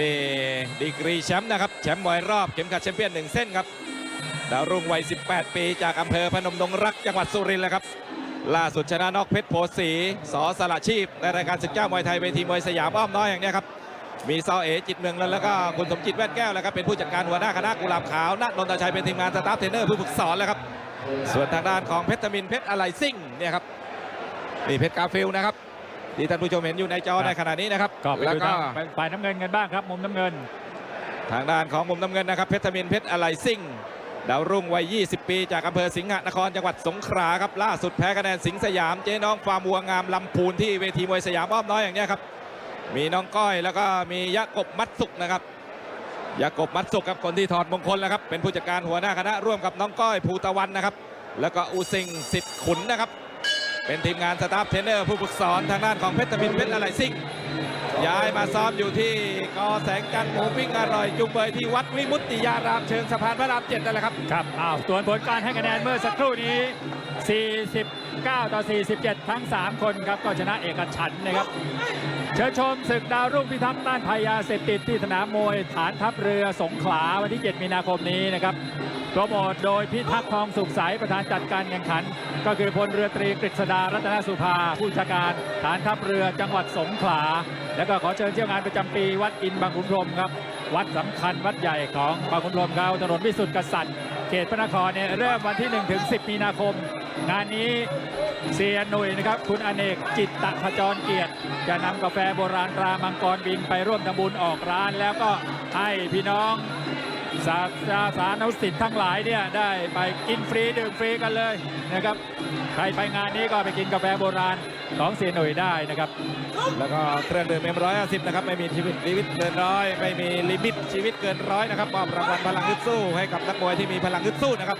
นี่ดีกรีแชมป์นะครับแชมป์มวยรอบเข็มขัดแชมเปี้ยนหนึ่งเส้นครับดาวรุ่งวัย 18 ปีจากอำเภอพนมดงรักจังหวัดสุรินทร์เลยครับ ล่าสุดชนะนอกเพชรโพสีสอสละชีพ ในรายการศึกเจ้ามวยไทยเวทีมวยสยามอ้อมน้อยอย่างนี้ครับ มีซอเอจิตเมืองนนท์แล้วก็คุณสมจิตแว่นแก้วแล้วครับเป็นผู้จัดการหัวหน้าคณะกุหลาบขาวนักนนทชัยเป็นทีมงานสตาฟเทรนเนอร์ผู้ฝึกสอนแล้วครับ ส่วนทางด้านของเพชรตมินเพชรอะไรซิ่งเนี่ยครับนี่เพชรกาฟิลนะครับ ที่ท่านผู้ชมเห็นอยู่ในจอในขณะนี้นะครับก็ไปแล้วดูก็ทางฝ่ายน้ำเงินกันบ้างครับ มุมน้ำเงิน ทางด้านของมุมน้ำเงินนะครับเพชรตมินเพชรอะไรซิ่งดาวรุ่งวัย 20 ปี จากอำเภอสิงหนครจังหวัดสงขลาครับล่าสุดแพ้คะแนนสิงห์สยามเจ๊น้องฟาร์มวัวงามลำพูนที่เวทีมวยสยามอ้อมน้อยอย่างเนี้ยครับมีน้องก้อยแล้วก็มียะกบมัดสุกนะครับยะกบมัดสุกครับคนที่ถอดมงคลแล้วครับเป็นผู้จัดการหัวหน้าคณะร่วมกับน้องก้อยภูตะวันนะครับ แล้วก็อูซิงสิทธิ์ขุนนะครับ เป็นทีมงานสตาฟเทรนเนอร์ผู้ฝึกสอนทางด้านของเพชรตมินเพชรอะไรซิ่งย้ายมาซ้อมอยู่ที่กอแสงจันทร์หมูปิ้งอร่อย จุงเบยที่วัดวิมุตติยารามเชิงสะพานพระรามเจ็ดนั่นแหละครับครับอ้าวส่วนผลการให้คะแนนเมื่อสักครู่นี้ 49 ต่อ 47 ทั้ง 3 คนครับก็ชนะเอกฉันนะครับ เชิญชมศึกดาวรุ่งพิทักษ์ต้านภัยยาเสพติดที่สนามมวยฐานทัพเรือสงขลาวันที่ 7 มีนาคมนี้นะครับโปรโมทโดยพิทักษ์ทองสุขใสประธานจัดการแข่งขัน ก็คือพลเรือตรีกฤษดารัตนสุภา ผู้บัญชาการฐานทัพเรือจังหวัดสงขลา แล้วก็ขอเชิญเที่ยวงานประจำปีวัดอินบางขุนพรมครับ วัดสำคัญวัดใหญ่ของบางขุนพรมเขาถนนวิสุทธิกษัตริย์ เขตพระนครเนี่ยเริ่มวันที่1ถึง10 มีนาคม งานนี้เสียหนุ่ยนะครับ คุณอเนกจิตตะขจรเกียรติ จะนำกาแฟโบราณตรามังกรบินไปร่วมทำบุญออกร้านแล้วก็ให้พี่น้อง สาสาสานุสิทธิ์ทั้งหลายเนี่ยได้ไปกินฟรีดื่มฟรีกันเลยนะครับ ใครไปงานนี้ก็ไปกินกาแฟโบราณของเสียหนุ่ยได้นะครับ แล้วก็เครื่องดื่มเอ็มร้อยห้าสิบนะครับ ไม่มีชีวิตลิมิตเกินร้อยไม่มีลิมิตชีวิตเกินร้อยนะครับมอบรางวัลพลังฮึดสู้ให้กับนักมวยที่มีพลังฮึดสู้นะครับ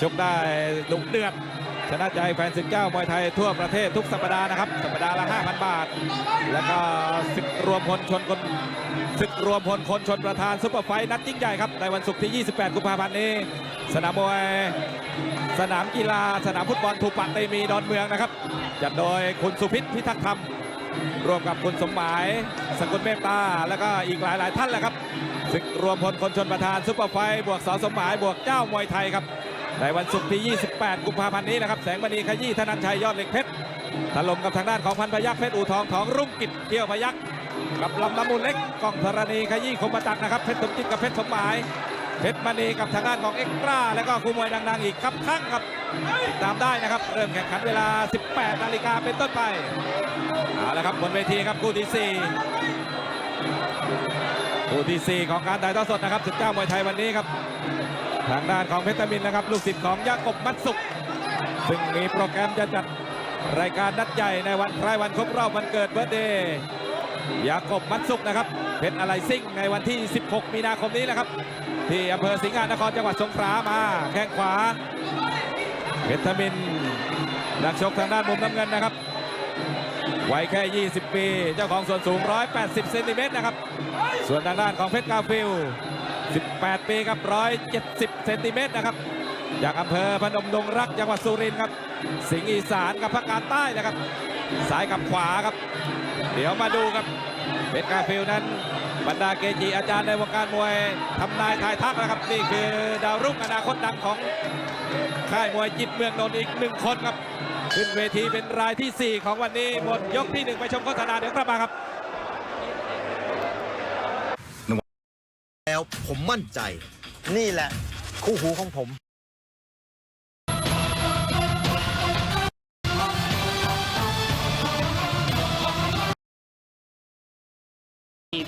ชกได้ดุเดือด ชนะใจแฟนศึกเจ้ามวยไทยทั่วประเทศทุกสัปดาห์นะครับ สัปดาห์ละ 5,000 บาท แล้วก็ศึกรวมพลชนคนศึกรวมพลคนชนประธานซุปเปอร์ไฟท์นัดยิ่งใหญ่ครับ ในวันศุกร์ที่ 28 กุมภาพันธ์นี้ สนามมวย สนามกีฬา สนามฟุตบอลถูกปัดเตมีดอนเมืองนะครับ จัดโดยคุณสุพิษพิทักษ์ธรรม ร่วมกับคุณสมหมาย สกุลเมตตา แล้วก็อีกหลาย ๆ ท่านแหละครับศึกรวมพลคนชนประธานซุปเปอร์ไฟท์บวกสอสมหมายบวกเจ้ามวยไทยครับ ในวันศุกร์ที่ 28 กุมภาพันธ์นี้นะครับ แสงมณีขยี้ธนันชัยยอดเหล็กเพชรถล่มกับทางด้านของพันพยักษ์เพชรอูทองของรุ่งกิจเที่ยวพยักษ์กับลำน้ำมูลเล็กกล้องธรณีขยี้คมประจักษ์นะครับเพชรสมจิตกับเพชรสมหมายเพชรมณีกับทางด้านของเอ็กซ์ตร้าแล้วก็คู่มวยดังๆอีกครับข้างครับติดตามได้นะครับ เริ่มแข่งขันเวลา 18 นาฬิกาเป็นต้นไปเอาละครับบนเวทีครับคู่ที่ 4 คู่ที่ 4 ของการถ่ายทอดสดนะครับศึกเจ้ามวยไทยวันนี้ครับ ทางด้านของเพชรตมินนะครับ ลูกศิษย์ของยากบมัดสุกซึ่งมีโปรแกรมจะจัดรายการนัดใหญ่ในวันคล้ายวันครบรอบวันเกิดเบิร์ดเดย์ยากบมัดสุกนะครับเพชรอะไรซิ่งในวันที่ 16 มีนาคมนี้แหละครับ ที่อำเภอสิงหานครจังหวัดสงขลามาแข้งขวาเพชรตมินนักชกทางด้านมุมน้ำเงินนะครับวัยแค่ 20 ปี เจ้าของส่วนสูง 180 เซนติเมตรนะครับ ส่วนทางด้านของเพชรกาฟิล 18 ปีครับ 170 เซนติเมตรนะครับ จากอำเภอพนมดงรักจังหวัดสุรินทร์ครับ สิงห์อีสานกับภาคกางใต้นะครับ ซ้ายกับขวาครับ เดี๋ยวมาดูครับเพชรกาฟิลนั้นบรรดาเกจิอาจารย์ในวงการมวยทำนายทายทักนะครับ นี่คือดาวรุ่งอนาคตดังของค่ายมวยจิตเมืองนนท์อีกหนึ่งคนครับ ขึ้นเวทีเป็นรายทีสี่4 ของวันนี้หมดยกที่หนึ่งไปชมโฆษณาเดี๋ยวกลับมาครับ แล้ว ผมมั่นใจ นี่แหละ คู่หูของผม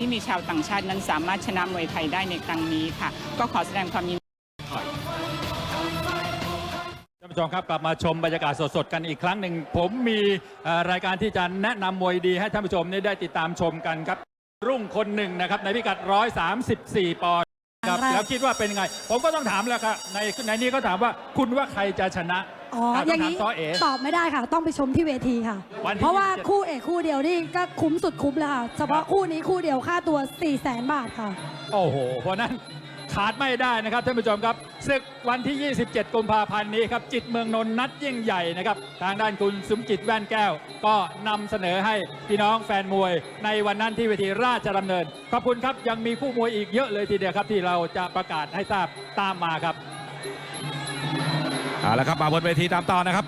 ที่มีชาวต่างชาตินั้นสามารถชนะมวยไทยได้ในครั้งนี้ค่ะ ก็ขอแสดงความยินดีท่านผู้ชมครับกลับมาชมบรรยากาศสดๆกันอีกครั้งหนึ่ง ผมมีเอ่อรายการที่จะแนะนำมวยดีให้ท่านผู้ชมได้ติดตามชมกันครับ รุ่งคนหนึ่งนะครับในพิกัด 134 ปอนด์ครับครั้งแรก แล้วคิดว่าเป็นไง ผมก็ต้องถามแล้วครับในในนี้ก็ถามว่าคุณว่าใครจะชนะอ๋อครับอย่างคำถามนี้ซ้อเอ๋ตอบไม่ได้ค่ะ ต้องไปชมที่เวทีค่ะ วันที่เพราะว่า27 คู่เอกคู่เดียวนี่ก็คุ้มสุดคุ้มเลยค่ะ เฉพาะคู่นี้คู่เดียวค่าตัว 4 0 0แสนบาทค่ะ โอ้โห เพราะนั้น ขาดไม่ได้นะครับท่านผู้ชมครับศึกวันที่ 27 กุมภาพันธ์นี้ครับจิตเมืองนนท์นัดยิ่งใหญ่นะครับทางด้านคุณสุมจิตแว่นแก้ว ก็นำเสนอให้พี่น้องแฟนมวย ในวันนั้นที่เวทีราชดำเนิน ขอบคุณครับยังมีคู่มวยอีกเยอะเลยทีเดียวครับที่เราจะประกาศให้ทราบตามมาครับเอาละครับมาบนเวทีตามต่อนะครับ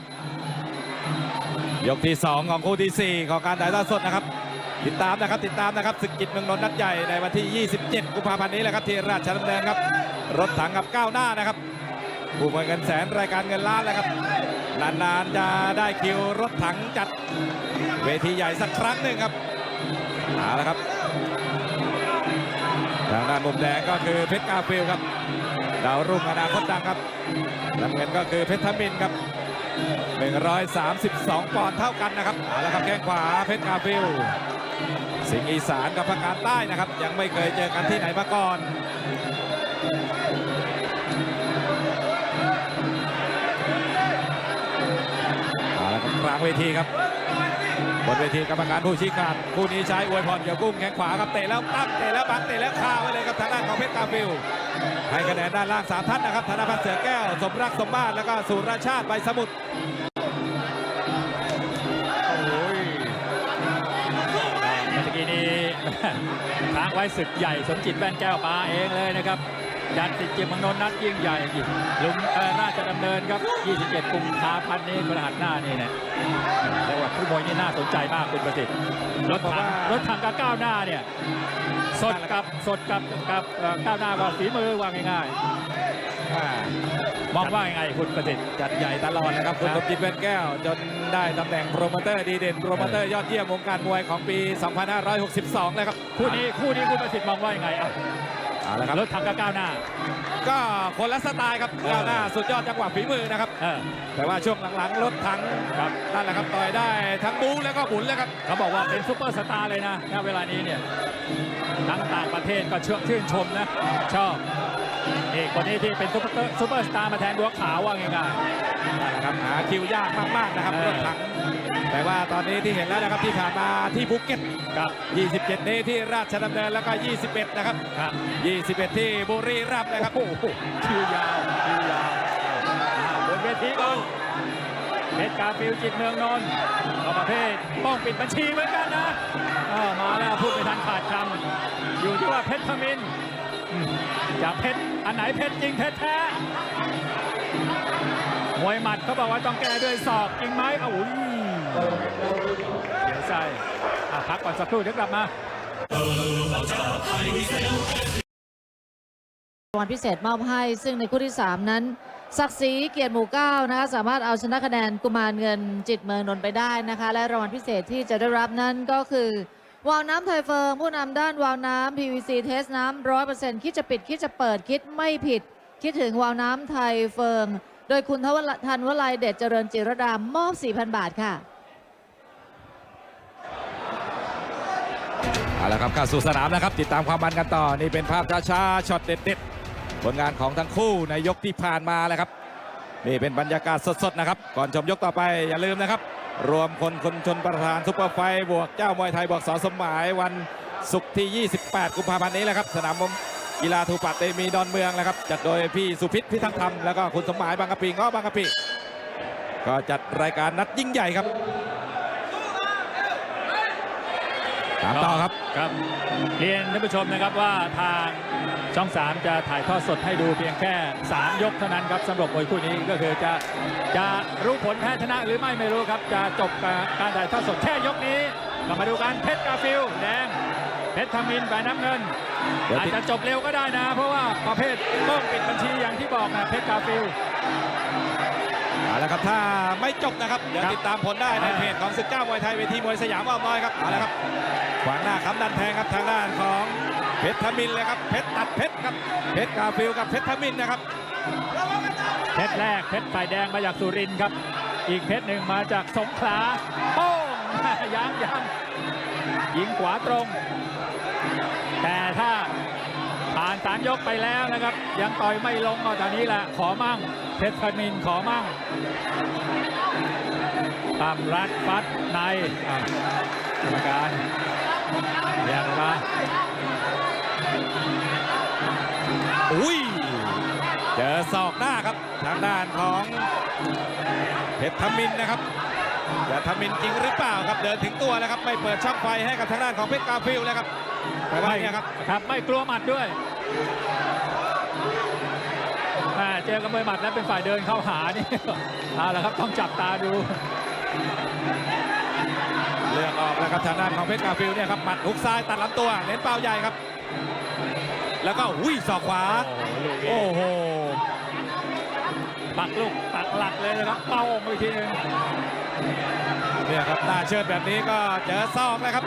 ยกที่ 2 ของคู่ทีสี่4 ของการถ่ายทอดสดนะครับ ติดตามนะครับติดตามนะครับศึกกิจเมืองนนท์นัดใหญ่ในวันที่ 27 กุมภาพันธ์นี้แหละครับที่ราชดำเนินครับ รถถังกับก้าวหน้านะครับผู้มวยเงินแสนรายการเงินล้านแล้วครับนานๆจะได้คิวรถถังจัดเวทีใหญ่สักครั้งหนึ่งครับเอาละครับทางด้านมุมแดงก็คือเพชรกาฟิลครับดาวรุ่งอนาคตดังครับน้ำเงินก็คือเพชรทมินครับ 132 ปอนด์เท่ากันนะครับเอาละครับแข้งขวาเพชรกาฟิลสิงห์อีสานกับภาคกางใต้นะครับ ยังไม่เคยเจอกันที่ไหนมาก่อนเอาละครับกลางเวทีครับบนเวทีกรรมการผู้ชี้ขาดคู่นี้ใช้อวยพรเกี่ยวกุ้งแข้งขวาครับเตะแล้วตั้งเตะแล้วบังเตะแล้วคาไว้เลยครับทางด้านของเพชรกาฟิล ให้คะแนนด้านล่างสามท่านนะครับธนพัฒน์เสือแก้ว สมรักสมมาตรแล้วก็สุรชาติใบสมุทรโอ้ยเมื่อกี้นี้ค้างไว้ศึกใหญ่สมจิตแป้นแก้วมาเองเลยนะครับ ยันติดเจียมเมืองนนท์นัดยิ่งใหญ่ลุงเอ่อราชดำเนินครับ 27กุมภาพันธ์นี้ประหัสหน้านี่เนี่ยเรียกว่าผู้มวยนี่น่าสนใจมากคุณประสิทธิ์รถถังรถถังกับก้าวหน้าเนี่ยสดกับสดกับกับเอ่อก้าวหน้าก็ฝีมือว่าง่ายๆมองว่ายังไงคุณประสิทธิ์จัดใหญ่ตลอดนะครับคุณคสรับมจิตแว่นแก้ว จนได้ตำแหน่งโปรโมเตอร์ดีเด่นโปรโมเตอร์ยอดเยี่ยมวงการมวยของปี 2562 เลยครับ คู่นี้คู่นี้คุณประสิทธิ์มองว่ายังไงอะ เอาละครับรถถังกับก้าวหน้า ก็คนละสไตล์ครับก้าวหน้าสุดยอดจังหวะฝีมือนะครับเออ แต่ว่าช่วงหลังๆรถถังครับ นั่นแหละครับต่อยได้ทั้งบู๊แล้วก็หมุนแล้วครับ เขาบอกว่าเป็นซุปเปอร์สตาร์เลยนะณเวลานี้เนี่ยทั้งต่างประเทศก็เชื่อชื่นชมนะ ชอบเอกคนนี้ที่เป็นซุปเปอร์ซุปเปอร์สตาร์มาแทนบัวขาวว่าง่ายนั่นแหละครับหาคิวยากมากๆนะครับเออ รถถัง แต่ว่าตอนนี้ที่เห็นแล้วนะครับที่ผ่านมาที่ภูเก็ตๆครับ 27 นี้ที่ราชดำเนินแล้วก็ 21 นะครับครับ 21 ที่บุรีรัมย์นะครับโอ้โหคิวยาวคิวยาวอ่าบนเวทีก่อนเพชรกาฟิลจิตเมืองนนท์ก็ประเภทป้องปิดบัญชีเหมือนกันนะเออมาแล้วพูดไปทันขาดคำอยู่ที่ว่าเพชรทมินอืมจะเพชรอันไหนเพชรจริงเพชรแท้มวยหมัดเขาบอกว่าต้องแก้ด้วยศอกจริงไหมอ้าวอุ้ย เสียใจอะพักก่อนสักครู่เดี๋ยวกลับมางวัลพิเศษมอบให้ซึ่งในคู่ที่ 3 นั้น ศักดิ์ศรีเกียรติหมู่เก้านะคะสามารถเอาชนะคะแนนกุมารเงินจิตเมืองนนท์ไปได้นะคะ และรางวัลพิเศษที่จะได้รับนั้นก็คือวาวน้ำไทยเฟิร์มผู้นำด้านวาวน้ำ PVC เทสน้ำร้อยเปอร์เซ็นต์คิดจะปิด คิดจะเปิดคิดไม่ผิด คิดถึงวาวน้ำไทยเฟิร์มโดยคุณทวทันวลัยเดชเจริญจิรดามอบ 4,000 บาทค่ะ เอาละครับเข้าสู่สนามนะครับ ติดตามความมันกันต่อ นี่เป็นภาพช้าๆช็อตเด็ดๆผลงานของทั้งคู่ในยกที่ผ่านมาแหละครับ นี่เป็นบรรยากาศสดๆนะครับ ก่อนชมยกต่อไปอย่าลืมนะครับ รวมคนคนชนประธานซุปเปอร์ไฟท์บวกเจ้ามวยไทยบวกสอสมหมายวันศุกร์ที่ 28 กุมภาพันธ์นี้แหละครับ สนามกีฬาทูปัตเตมีดอนเมืองแหละครับ จัดโดยพี่สุพิษพิทักษ์ธรรมแล้วก็คุณสมหมายบางกะปิง้อบางกะปิก็จัดรายการนัดยิ่งใหญ่ครับ ตามต่อครับครับ เรียนท่านผู้ชมนะครับว่าทางช่อง 3 จะถ่ายทอดสดให้ดูเพียงแค่ 3 ยกเท่านั้นครับสำหรับมวยคู่นี้ก็คือจะจะรู้ผลแพ้ชนะหรือไม่ไม่รู้ครับ จะจบการการถ่ายทอดสดแค่ยกนี้ก็มาดูกันเพชรกาฟิลแดงเพชรทมินฝ่ายน้ำเงินเดี๋ยวอาจติดจะจบเร็วก็ได้นะ เพราะว่าประเภทต้องปิดบัญชีอย่างที่บอกนะเพชรกาฟิล เอาละครับถ้าไม่จบนะครับเดี๋ยวครับติดตามผลได้ในอ่าเพจของศึกเจ้ามวยไทยเวทีมวยสยามอ้อมน้อยครับเอาละครับขวางหน้าคำดันแทงครับทางด้านของเพชรทมินเลยครับเพชรตัดเพชรครับเพชรกาฟิลกับเพชรทมินนะครับเพชรแรกเพชรฝ่ายแดงมาจากสุรินทร์ครับ อีกเพชรหนึ่งมาจากสงขลาโป้งยังยังยิงขวาตรงานสามยกไปแล้วนะครับ ยังต่อยไม่ลงก็ตอนนี้แหละขอมั่งเพชรพนินขอมั่งตามรัดฟัดในอะกรรมการเรียกมาอุ้ยเจอศอกหน้าครับทางด้านของเพชรธมินนะครับจะทมินจริงหรือเปล่าครับเดินถึงตัวแล้วครับไม่เปิดช่องไฟให้กับทางด้านของเพชรกาฟิลเลยครับแต่ว่าเนี่ยครับครับไม่กลัวหมัดด้วยอ่า เจอกับมวยหมัดแล้วเป็นฝ่ายเดินเข้าหานี่ เอาละครับต้องจับตาดู เลือกออกแล้วครับทางด้านของเพชรกาฟิลเนี่ยครับหมัดฮุกซ้ายตัดลำตัวเน้นเป้าใหญ่ครับ แล้วก็อุ้ยศอกขวาโอ้โหโอ้โหปักลูกปักหลักเลยนะครับเป้าออกไปทีหนึง เนี่ยครับหน้าเชิดแบบนี้ก็เจอศอกเลยครับ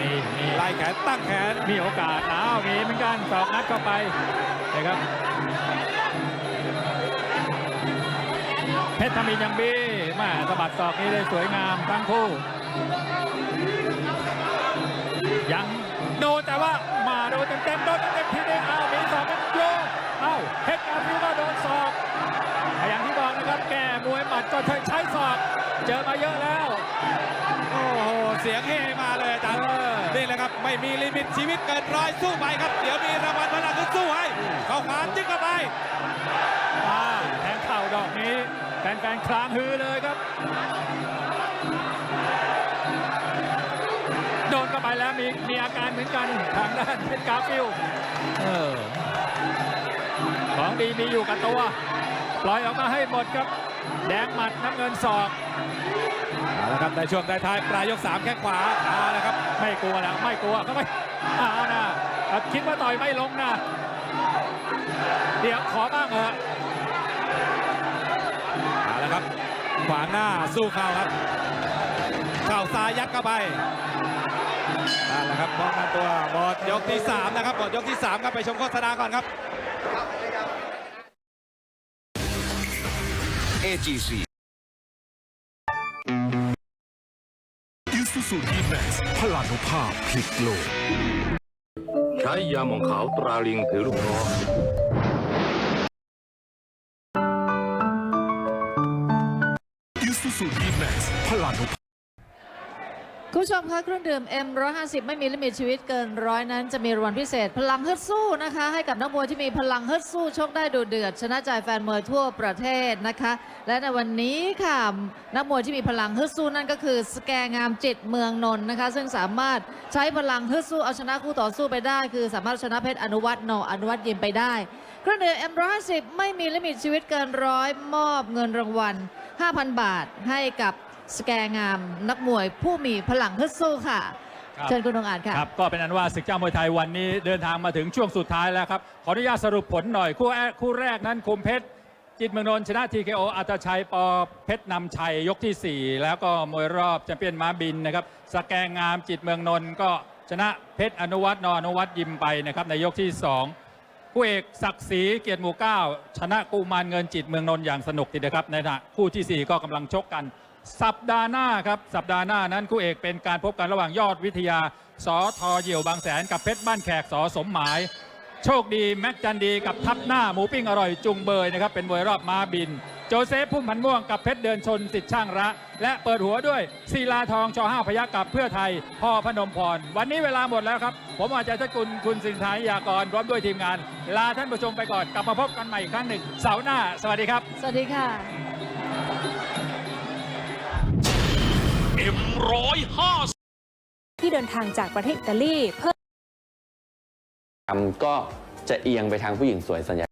นี่นี่ไล่แขนตั้งแขนมีโอกาสอ้าวมีเหมือนกันสอกนัดเข้าไปนะครับเพชรธมินยังบี้แมาสะบัดศอกนี้ได้สวยงามทั้งคู่ ยังโดนแต่ว่ามาโดนเต็มๆโดนเต็มๆทีนึงอ้าวมีสองเป็นโยอ้าวเพชรกาฟิวก็โดนศอกอย่างที่บอกนะครับแก้มวยหมัดก็ใช้ศอก เจอมาเยอะแล้วโอ้โห เสียงเฮมาเลยอาจารย์เออนี่แหละครับไม่มีลิมิตชีวิตเกินร้อยสู้ไปครับ เดี๋ยวมีรางวัลพลังขึ้นสู้ให้เข้าขวาจิ้งเข้าไปอ่าแทงเข่าดอกนี้แฟนๆคลางฮือเลยครับ โดนเข้าไปแล้วมีมีอาการเหมือนกันทางด้านเพชรกาฟิลเออของดีมีอยู่กับตัว ปล่อยออกมาให้หมดครับ แดงหมัดน้ำเงินศอก เอาละครับในช่วงท้ายๆปลายยก3แข้งขวาเอาละครับไม่กลัวแล้วไม่กลัวก็ไม่อ่านะคิดว่าต่อยไม่ลงนะ เดี๋ยวขอบ้างเหอะเอาละครับ ขวางหน้าสู้เข่าครับเข่าซ้ายยัดเข้าไปนั่นแหละครับป้องกันตัวหมดยกที่3นะครับหมดยกที่3ครับไปชมโฆษณาก่อนครับ AGC ซูซูดีแม็กซ์พลานุภาพพลิกโลก ใช้ยาหมองขาวตราลิงถือลูกน้องยูซูซูดีแม็กซ์พลานุภาพ คุณผู้ชมคะเครื่องดื่ม M150 ไม่มีลิมิตชีวิตเกินร้อยนั้นจะมีรางวัลพิเศษ พลังฮึดสู้นะคะ ให้กับนักมวยที่มีพลังฮึดสู้ชกได้ดูเดือด ชนะใจแฟนมวยทั่วประเทศนะคะ และในวันนี้ค่ะนักมวยที่มีพลังฮึดสู้นั่นก็คือสแกงามจิตเมืองนนท์นะคะ ซึ่งสามารถใช้พลังฮึดสู้เอาชนะคู่ต่อสู้ไปได้ คือสามารถชนะเพชรอนุวัฒน์นออนุวัฒน์ยิมไปได้ เครื่องดื่ม M150 ไม่มีลิมิตชีวิตเกินร้อยมอบเงินรางวัล5,000 บาทให้กับ สแกงาม นักมวยผู้มีพลังฮึดสู้ค่ะ ครับ เชิญคุณองอาจค่ะ ครับก็เป็นอันว่าศึกเจ้ามวยไทยวันนี้เดินทางมาถึงช่วงสุดท้ายแล้วครับ ขออนุญาตสรุปผลหน่อย คู่แรกคู่แรกนั้นคุมเพชร จิตรเมืองนนท์ชนะ TKO อัตชัยปอเพชรนำชัย ยกที่ 4 แล้วก็มวยรอบแชมเปี้ยนม้าบินนะครับสแกงงามจิตรเมืองนนท์ก็ชนะเพชรอนุวัฒน์นออนุวัฒน์ยิมไปนะครับในยกที่2คู่เอกศักดิ์ศรีเกียรติหมู่เก้าชนะกูมารเงินจิตเมืองนนท์อย่างสนุกทีเดียวครับในขณะคู่ทีสี่4 ก็กำลังชกกัน สัปดาห์หน้าครับ สัปดาห์หน้านั้นคู่เอกเป็นการพบกันระหว่างยอดวิทยาสอทอเหยี่ยวบางแสนกับเพชรบ้านแขกสอสมหมาย โชคดีแม็กจันดีกับทับหน้าหมูปิ้งอร่อยจุงเบยนะครับเป็นมวยรอบม้าบิน โจเซฟพุ่มพันม่วงกับเพชรเดินชนสิทธิ์ช่างระ และเปิดหัวด้วยศิลาทองชอห้าพยักกับเพื่อไทยพ่อพนมพร วันนี้เวลาหมดแล้วครับ ผมอาจารย์ชกุลคุณสินทายากรพร้อมด้วยทีมงาน ลาท่านผู้ชมไปก่อนกลับมาพบกันใหม่อีกครั้งหนึ่งเสาร์หน้า สวัสดีครับ สวัสดีค่ะ ที่เดินทางจากประเทศอิตาลีเพื่อ ก็จะเอียงไปทางผู้หญิงสวยส่วนใหญ่